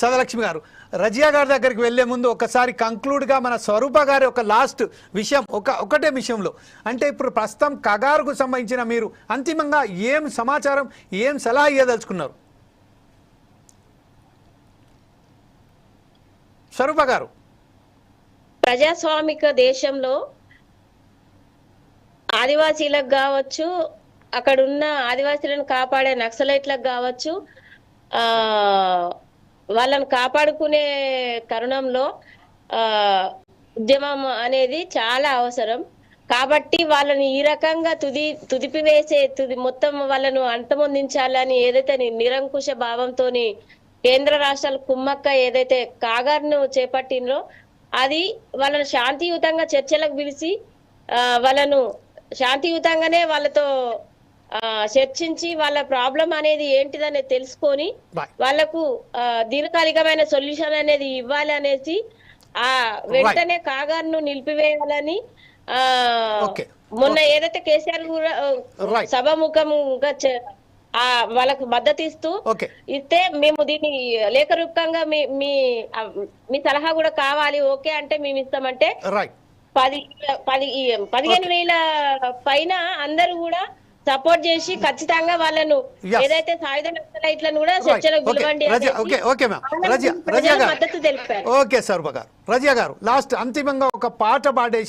సదలక్ష్మి గారు రజియా గారి దగ్గరికి వెళ్ళే ముందు ఒకసారి కంక్లూడ్గా మన స్వరూప గారి ఒక లాస్ట్ విషయం ఒక ఒకటే విషయంలో. అంటే ఇప్పుడు ప్రస్తుతం కగారుకు సంబంధించిన మీరు అంతిమంగా ఏం సమాచారం ఏం సలహా ఇవ్వదలుచుకున్నారు స్వరూప గారు. ప్రజాస్వామిక దేశంలో ఆదివాసీలకు కావచ్చు అక్కడ ఉన్న ఆదివాసీలను కాపాడే నక్సలైట్లకు కావచ్చు వాళ్ళని కాపాడుకునే తరుణంలో ఆ ఉద్యమం అనేది చాలా అవసరం. కాబట్టి వాళ్ళని ఈ రకంగా తుది తుదిపి వేసే తుది మొత్తం వాళ్ళను అంతమొందించాలని ఏదైతే నిరంకుశ భావంతోని కేంద్ర రాష్ట్రాల కుమ్మక్క ఏదైతే కాగర్ను చేపట్టినో అది వాళ్ళను శాంతియుతంగా చర్చలకు పిలిచి ఆ, వాళ్ళను శాంతియుతంగానే వాళ్ళతో చర్చించి వాళ్ళ ప్రాబ్లం అనేది ఏంటిదనేది తెలుసుకొని ఆ, దీర్ఘకాలికమైన సొల్యూషన్ అనేది ఇవ్వాలి అనేసి ఆ వెంటనే కాగార్ను నిలిపివేయాలని. మొన్న ఏదైతే కేసీఆర్ కూడా. సభాముఖంగా ఆ వాళ్ళకు మద్దతు ఇస్తూ ఇస్తే మేము దీన్ని లేఖ రూపకంగా మీ మీ సలహా కూడా కావాలి ఓకే అంటే మేము ఇస్తామంటే పది పది పదిహేను వేల పైన అందరూ కూడా సపోర్ట్ చేసి ఖచ్చితంగా వాళ్ళను. ఏదైతే సాయుధ నక్సలైట్లను కూడా చర్చలకు ఓకే పిలవండి ఓకే ఓకే మ్యామ్ రజియా గారు. ఓకే గారు రజియా గారు లాస్ట్ అంతిమంగా ఒక పాట పాడేసి